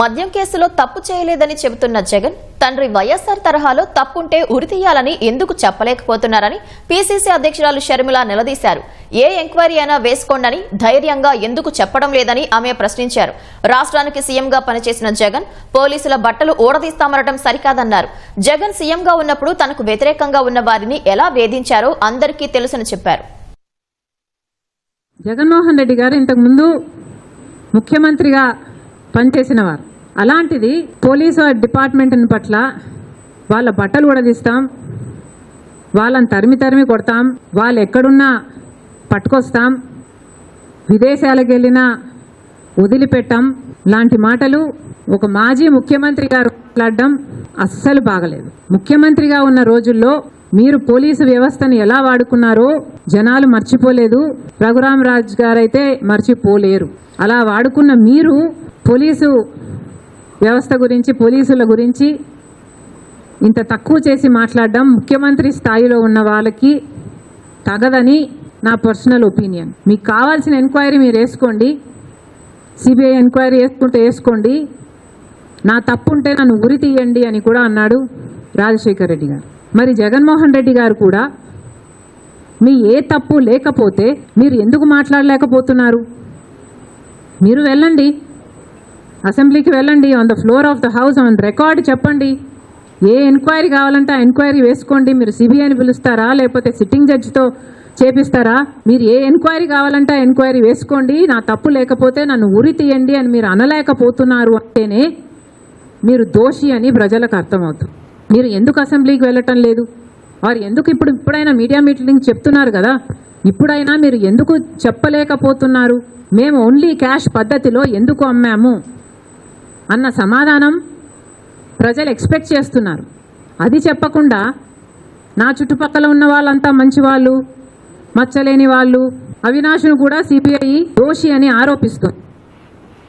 మద్యం కేసులో తప్పు చేయలేదని చెబుతున్న జగన్ తండ్రి వైఎస్ఆర్ తరహాలో తప్పుంటే ఉరితీయాలని ఎందుకు చెప్పలేకపోతున్నారని పీసీసీ అధ్యక్షురాలు షర్మిల నిలదీశారు. ఏ ఎంక్వైరీ అయినా వేసుకోండని ధైర్యంగా ఎందుకు చెప్పడం లేదని ఆమె ప్రశ్నించారు. రాష్ట్రానికి సీఎంగా పనిచేసిన జగన్ పోలీసుల బట్టలు ఊడదీస్తామనడం సరికాదన్నారు. జగన్ సీఎంగా ఉన్నప్పుడు తనకు వ్యతిరేకంగా ఉన్న వారిని ఎలా వేధించారో అందరికీ తెలుసని చెప్పారు. జగన్మోహన్ రెడ్డి గారు ఇంతకుముందు ముఖ్యమంత్రిగా పనిచేసినవారు. అలాంటిది పోలీసు డిపార్ట్మెంట్ పట్ల వాళ్ళ బట్టలు కూడా తీస్తాం వాళ్ళని తరిమి తరిమి కొడతాం వాళ్ళు ఎక్కడున్నా పట్టుకొస్తాం విదేశాలకు వెళ్ళినా వదిలిపెట్టాం. లాంటి మాటలు ఒక మాజీ ముఖ్యమంత్రి గారు మాట్లాడడం అస్సలు బాగలేదు. ముఖ్యమంత్రిగా ఉన్న రోజుల్లో మీరు పోలీసు వ్యవస్థను ఎలా వాడుకున్నారో జనాలు మర్చిపోలేదు. రఘురామరాజ్ గారైతే మర్చిపోలేరు. అలా వాడుకున్న మీరు పోలీసు వ్యవస్థ గురించి పోలీసుల గురించి ఇంత తక్కువ చేసి మాట్లాడడం ముఖ్యమంత్రి స్థాయిలో ఉన్న వాళ్ళకి తగదని నా పర్సనల్ ఒపీనియన్. మీకు కావాల్సిన ఎంక్వైరీ మీరు వేసుకోండి. సిబిఐ ఎంక్వైరీ వేసుకుంటే వేసుకోండి. నా తప్పు ఉంటే నన్ను ఉరి తీయండి అని కూడా అన్నాడు రాజశేఖర్ రెడ్డి గారు. మరి జగన్మోహన్ రెడ్డి గారు కూడా మీ ఏ తప్పు లేకపోతే మీరు ఎందుకు మాట్లాడలేకపోతున్నారు? మీరు వెళ్ళండి. అసెంబ్లీకి వెళ్ళండి on the floor of the house on record చెప్పండి. ఏ ఎంక్వైరీ కావాలంటే ఆ ఎంక్వైరీ వేసుకోండి. మీరు సిబిఐని పిలుస్తారా? లేకపోతే సిట్టింగ్ జడ్జితో చేపిస్తారా? మీరు ఏ ఎంక్వైరీ కావాలంటే ఆ ఎంక్వైరీ వేసుకోండి. నా తప్పు లేకపోతే నన్ను ఉరి తీయండి అని మీరు అనలేకపోతున్నారు అంటేనే మీరు దోషి అని ప్రజలకు అర్థమవుతుంది. మీరు ఎందుకు అసెంబ్లీకి వెళ్ళటం లేదు? వారు ఎందుకు ఇప్పుడు ఇప్పుడైనా మీడియా మీటింగ్ చెప్తున్నారు కదా? ఇప్పుడైనా మీరు ఎందుకు చెప్పలేకపోతున్నారు? మేము ఓన్లీ క్యాష్ పద్ధతిలో ఎందుకు అమ్మాము? అన్న సమాధానం ప్రజలు ఎక్స్పెక్ట్ చేస్తున్నారు. అది చెప్పకుండా నా చుట్టుపక్కల ఉన్న వాళ్ళంతా మంచి వాళ్ళు మచ్చలేని వాళ్ళు అవినాష్ను కూడా సిబిఐ దోషి అని ఆరోపిస్తుంది.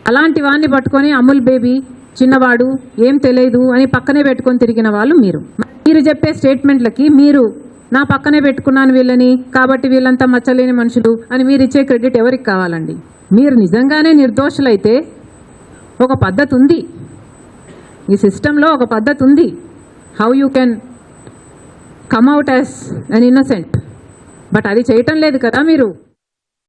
అలాంటి వాడిని పట్టుకొని అమూల్ బేబీ చిన్నవాడు ఏం తెలియదు అని పక్కనే పెట్టుకొని తిరిగిన వాళ్ళు మీరు. మీరు చెప్పే స్టేట్మెంట్లకి మీరు నా పక్కనే పెట్టుకున్నాను వీళ్ళని కాబట్టి వీళ్ళంతా మచ్చలేని మనుషులు అని మీరు ఇచ్చే క్రెడిట్ ఎవరికి కావాలండి? మీరు నిజంగానే నిర్దోషులైతే ఒక పద్ధతి ఉంది ఈ సిస్టంలో ఒక పద్ధతి ఉంది how you can come out as an innocent but అది చేయటం లేదు కదా మీరు.